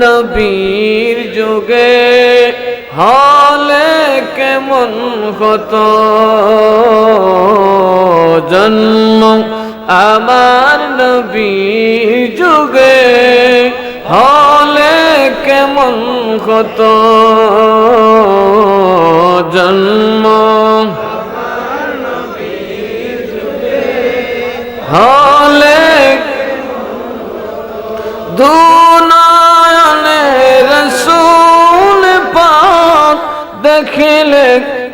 নবীর যুগে হলে কেমন কত জন্ম আমার নবীর যুগে হলে কেমন কত জন্ম হলে দুনয়নে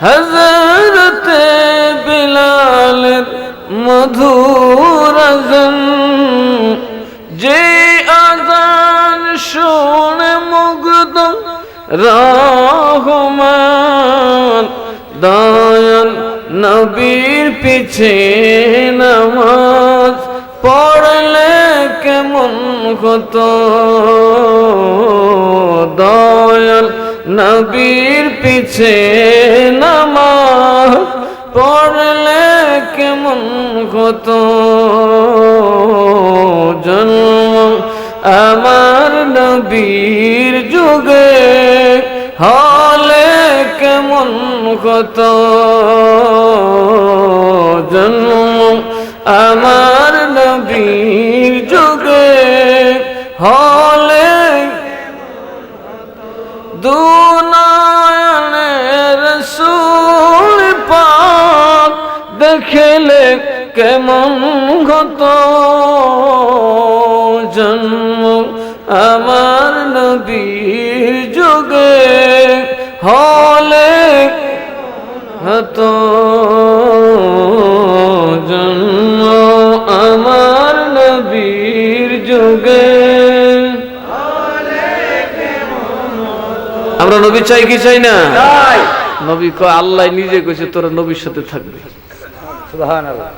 হজরতে বিলালের মধুর যে আজান শুনে মুগ্ধ, রহমান, দয়াল নবীর পিছে নামাজ পড়লে কেমন কত দয়াল নবীর পিছে নামাজ পড়লে কেমন কত জন্ম আমার নবীর যুগে হলে কেমন কত জন্ম আমার নবীর যুগে হলে দুনয়নের সুর পাক দেখলে কেমন গত জন্ম আমার নবীর যুগে হলে হতো। আমরা নবী চাই কি চাই না? নবী কয় আল্লাহ নিজে কইছে তোরা নবীর সাথে থাকবে। সুবহানাল্লাহ।